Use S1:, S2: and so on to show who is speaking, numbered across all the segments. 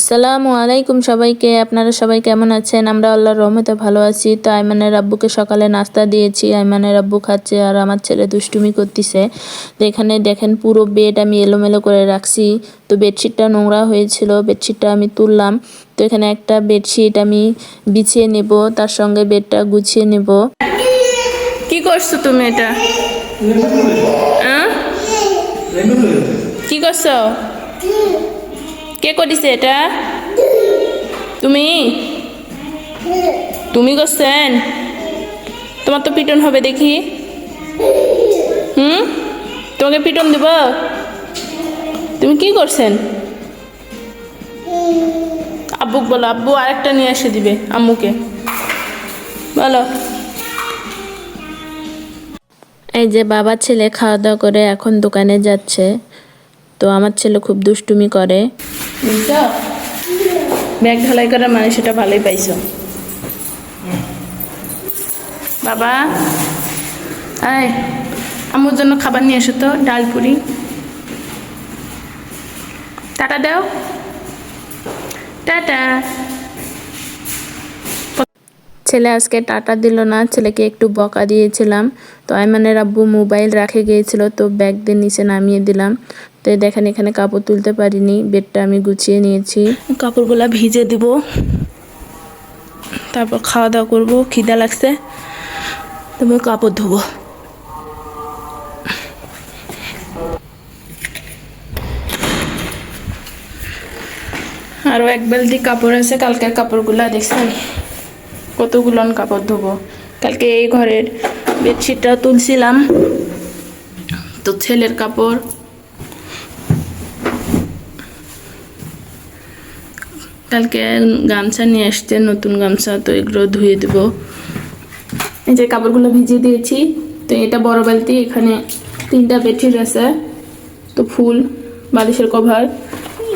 S1: আসসালামু আলাইকুম সবাইকে। আপনারা সবাই কেমন আছেন? আমরা আল্লাহর রহমতে ভালো আছি। তো আইমানের আব্বুকে সকালে নাস্তা দিয়েছি। আইমানের আব্বু খাচ্ছে আর আমার ছেলে দুষ্টুমি করতেছে। তো এখানে দেখেন পুরো বেড আমি এলোমেলো করে রাখছি। তো বেডশিটটা নোংরা হয়েছিল বেডশিটটা আমি তুললাম। তো এখানে একটা বেডশিট আমি বিছিয়ে নেব তার সঙ্গে বেডটা গুছিয়ে নেব। কি করছ তুমি এটা? কি করছ? কে করিছে এটা? তুমি? তুমি করছেন তোমার তো পিটন হবে দেখি। হুম? তোমাকে পিটন দেব? তুমি কি করছেন? আব্বুক বলো, আব্বু আরেকটা নিয়ে এসে দিবে, আম্মুকে। বলো। এই যে বাবার ছেলে খাওয়া দাওয়া করে এখন দোকানে যাচ্ছে, তো আমার ছেলে খুব দুষ্টুমি করে। ব্যাগ ঢালাই করার মানে সেটা ভালোই পাইছো। বাবা আয় আমার জন্য খাবার নিয়ে এসো তো, ডাল, পুরি। টাটা দাও। টাটা। ছেলে আজকে টাটা দিল না, ছেলেকে একটু বকা দিয়েছিলাম। তো আইমানের আব্বু মোবাইল রাখে গিয়েছিল, তো ব্যাগ দিয়ে নিচে নামিয়ে দিলাম। তো দেখেন, এখানে কাপড় তুলতে পারিনি, বেডটা আমি গুছিয়ে নিয়েছি। কাপড়গুলো ভিজে দিব। তারপর খাওয়া দাওয়া করব, খিদা লাগছে। তুমি কাপড় ধোবো। আরও এক বালতি কাপড় আছে, কালকের কাপড়গুলো দেখছেন? কতগুলো কাপড় ধোবো। কালকে এই ঘরের বেডশিটটা তুলছিলাম। তো ছেলের কাপড় কালকে গামছা নিয়ে আসছে নতুন গামছা, তো এগুলো ধুয়ে দেব। এই যে কাপড়গুলো ভিজিয়ে দিয়েছি, তো এটা বড় বালতি, এখানে তিনটা বেডশিট আছে, তো ফুল, বালিশের কভার,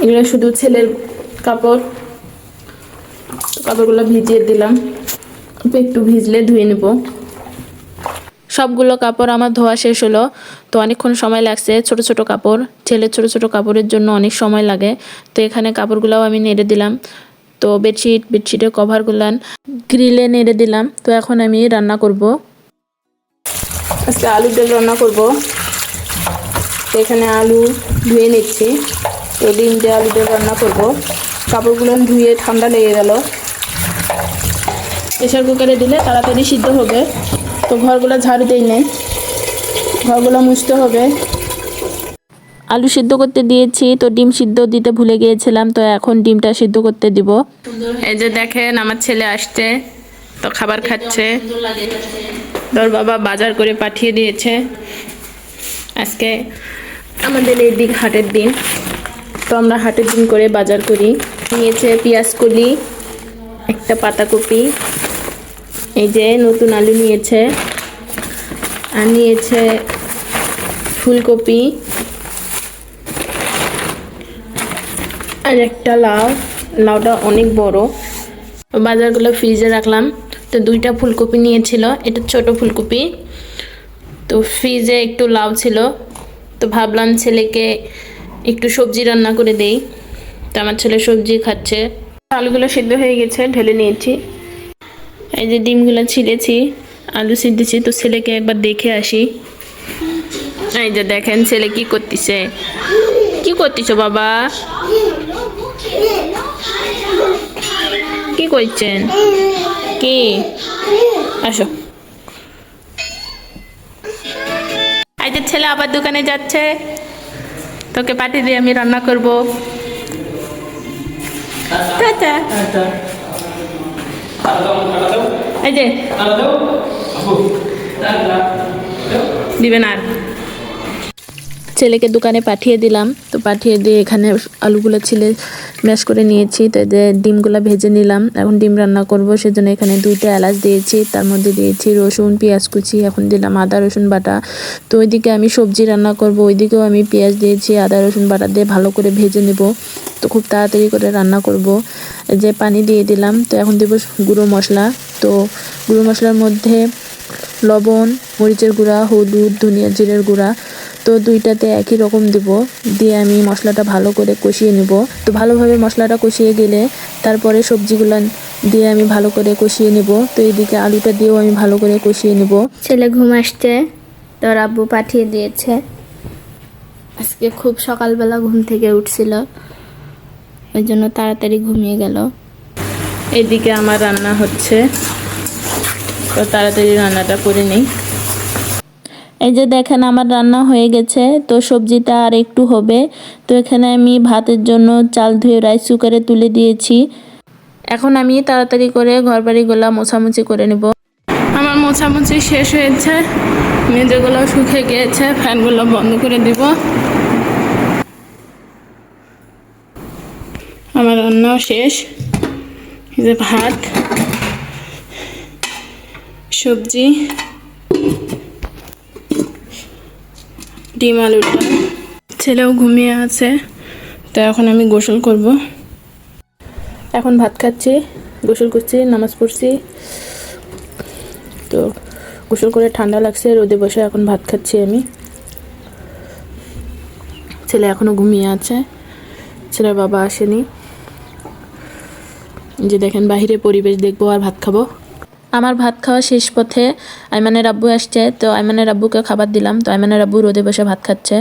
S1: এগুলো শুধু ছেলের কাপড়। কাপড়গুলো ভিজিয়ে দিলাম একটু ভিজলে ধুয়ে নেব। সবগুলো কাপড় আমার ধোয়া শেষ হলো। তো অনেকক্ষণ সময় লাগছে, ছোট ছোট কাপড়। ছেলের ছোট ছোট কাপড়ের জন্য অনেক সময় লাগে। তো এখানে কাপড়গুলোও আমি নেড়ে দিলাম। তো বেডশিট, বেডশিটের কভারগুলো গ্রিলে নেড়ে দিলাম। তো এখন আমি রান্না করব। আজকে আলু ডাল রান্না করব। এখানে আলু ধুয়ে নিচ্ছি। তো ডিম দিয়ে আলু ডাল রান্না করব। কাপড়গুলো ধুয়ে ঠান্ডা লেগে গেল। প্রেশার কুকারে দিলে তাড়াতাড়ি সিদ্ধ হবে। তো ঘরগুলো ঝাড়ু দেই নেই। ঘরগুলো মুছতে হবে। আলু সিদ্ধ করতে দিয়েছি, তো ডিম সিদ্ধ দিতে ভুলে গিয়েছিলাম, তো এখন ডিমটা সিদ্ধ করতে দিব। এই যে দেখেন, আমার ছেলে আসছে, তো খাবার খাচ্ছে। তোর বাবা বাজার করে পাঠিয়ে দিয়েছে। আজকে আমাদের এই দিক হাটের দিন। তো আমরা হাটের দিন করে বাজার করি। নিয়েছে পেঁয়াজ কলি, একটা পাতাকপি এই যে নতুন আলু নিয়েছে আর নিয়েছে ফুলকপি আর একটা লাউ। লাউটা অনেক বড়। বাজারগুলো ফ্রিজে রাখলাম। তো দুইটা ফুলকপি নিয়েছিল। এটা ছোট ফুলকপি। তো ফ্রিজে একটু লাউ ছিল। তো ভাবলাম ছেলেকে একটু সবজি রান্না করে দেই। তো আমার ছেলে সবজি খাচ্ছে। আলুগুলো সিদ্ধ হয়ে গেছে, ঢেলে নিয়েছি। এই যে ডিমগুলো ছিঁড়েছি আলু সিদ্ধেছি তো ছেলেকে একবার দেখে আসি। এই যে দেখেন ছেলে কি করতেছে। কি করতেছ বাবা? কি করছেন? কি? আসো। এই যে ছেলে আবার দোকানে যাচ্ছে। তোকে পাঠিয়ে দিয়ে আমি রান্না করব। টাটা। এই যে। দিবেন আর। ছেলেকে দোকানে পাঠিয়ে দিলাম। তো পাঠিয়ে দিয়ে এখানে আলুগুলো ছিলে ম্যাশ করে নিয়েছি। তো ডিমগুলো ভেজে নিলাম। এখন ডিম রান্না করব, সেজন্য এখানে দুইটা এলাচ দিয়েছি। তার মধ্যে দিয়েছি রসুন, পেঁয়াজ কুচি, এখন দিলাম আদা, রসুন বাটা। তো ওইদিকে আমি সবজি রান্না করব। ওইদিকেও আমি পেঁয়াজ দিয়েছি, আদা, রসুন বাটা দিয়ে ভালো করে ভেজে নেব। তো খুব তাড়াতাড়ি করে রান্না করব। যে পানি দিয়ে দিলাম। তো এখন দেবো গুঁড়ো মশলা। তো গুঁড়ো মশলার মধ্যে লবণ, মরিচের গুঁড়া, হলুদ ধনিয়া জিরের গুঁড়া। তো দুইটাতে একই রকম দিব। দিয়ে আমি মশলাটা ভালো করে কষিয়ে নিব। তো ভালোভাবে মশলাটা কষিয়ে গেলে তারপরে সবজিগুলো দিয়ে আমি ভালো করে কষিয়ে নিব। তো এইদিকে আলুটা দিয়েও আমি ভালো করে কষিয়ে নিব।
S2: ছেলে ঘুম আসছে তোর আব্বু পাঠিয়ে দিয়েছে। আজকে খুব সকালবেলা ঘুম থেকে উঠছিল ওই জন্য তাড়াতাড়ি ঘুমিয়ে গেল।
S1: এদিকে আমার রান্না হচ্ছে। তো তাড়াতাড়ি রান্নাটা করে নিই। এই যে দেখেন আমার রান্না হয়ে গেছে, তো সবজিটা আর একটু হবে। তো এখানে আমি ভাতের জন্য চাল ধুয়ে রাইস কুকারে তুলে দিয়েছি। এখন আমি তাড়াতাড়ি করে ঘর বাড়িগুলো মোছামুছি করে নেব। আমার মোছামুছি শেষ হয়েছে। মেজেগুলো শুকিয়ে গিয়েছে, ফ্যানগুলো বন্ধ করে দিব। আমার রান্নাও শেষ। যে ভাত, সবজি। ডিম আলুটা ছেলেও ঘুমিয়ে আছে, তো এখন আমি গোসল করব। এখন ভাত খাচ্ছি, গোসল করছি, নামাজ পড়ছি। তো গোসল করে ঠান্ডা লাগছে, রোদে বসে এখন ভাত খাচ্ছি আমি। ছেলে এখনও ঘুমিয়ে আছে, ছেলের বাবা আসেনি। যে দেখেন বাহিরে পরিবেশ দেখব আর ভাত খাব। আমার ভাত খাওয়া শেষ পথে আইমানের আব্বু আসছে তো আইমানের আব্বুকে খাবার দিলাম তো আইমানের আব্বু রোদে বসে ভাত খাচ্ছে।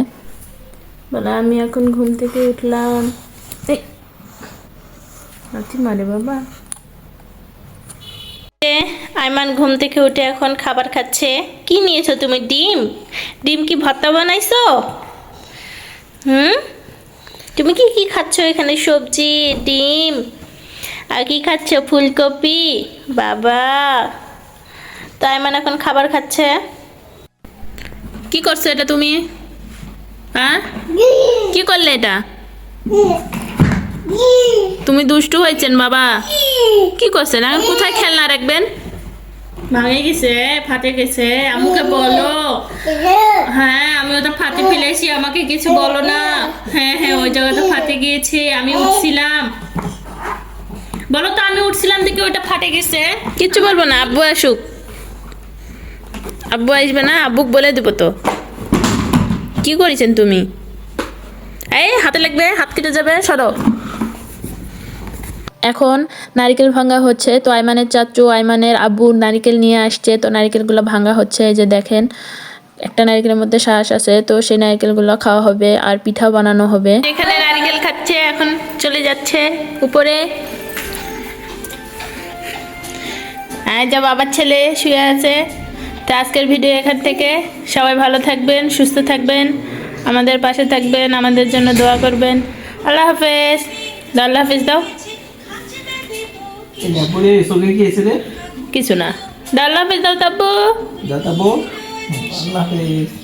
S1: বলে আমি এখন ঘুম থেকে উঠলাম। এই মারে বাবা।
S2: আইমান ঘুম থেকে উঠে এখন খাবার খাচ্ছে। কি নিয়েছো তুমি ডিম? ডিম কি ভর্তা বানাইছো? হুম? তুমি কি কি খাচ্ছ এখানে? সবজি ডিম? আর কি খাচ্ছ? ফুলকপি? বাবা। তো আইমান এখন খাবার খাচ্ছে।
S1: কি করছ এটা তুমি? হ্যাঁ? কি করলে এটা? তুমি দুষ্টু হয়েছেন বাবা। কি করছেন? এখন কোথায় খেলনা রাখবেন? ভাঙে গেছে, ফাটে গেছে। আমাকে বলো। হ্যাঁ আমি ওটা ফাটে ফেলেছি, আমাকে কিছু বলো না। হ্যাঁ হ্যাঁ ওই জায়গাটা ফাটে গিয়েছে, আমি উঠছিলাম। উঠছিলাম দেখে ওটা ফাটে গেছে। কিচ্ছু বলব না আব্বু আসুক। আব্বু আসবে না আব্বুক বলে দেবো তো। কি করেছেন তুমি? এই হাতে লাগবে হাত কেটে যাবে সরো। এখন নারিকেল ভাঙা হচ্ছে তো আইমানের চাচু আইমানের আব্বু নারিকেল নিয়ে আসছে তো নারিকেলগুলো ভাঙা হচ্ছে এই যে দেখেন একটা নারিকেলের মধ্যে শ্বাস আছে তো সেই নারিকেলগুলো খাওয়া হবে আর পিঠা বানানো হবে। এখানে নারিকেল খাচ্ছে এখন চলে যাচ্ছে। উপরে আর যা বাবার ছেলে শুয়ে আছে। তো আজকের ভিডিও এখান থেকে। সবাই ভালো থাকবেন সুস্থ থাকবেন আমাদের পাশে থাকবেন আমাদের জন্য দোয়া করবেন। আল্লাহ হাফেজ। আল্লাহ হাফেজ দাও। কিছু না। দাও, আল্লাহ হাফেজ দাও তাব্বু।
S3: আল্লাহ হাফেজ।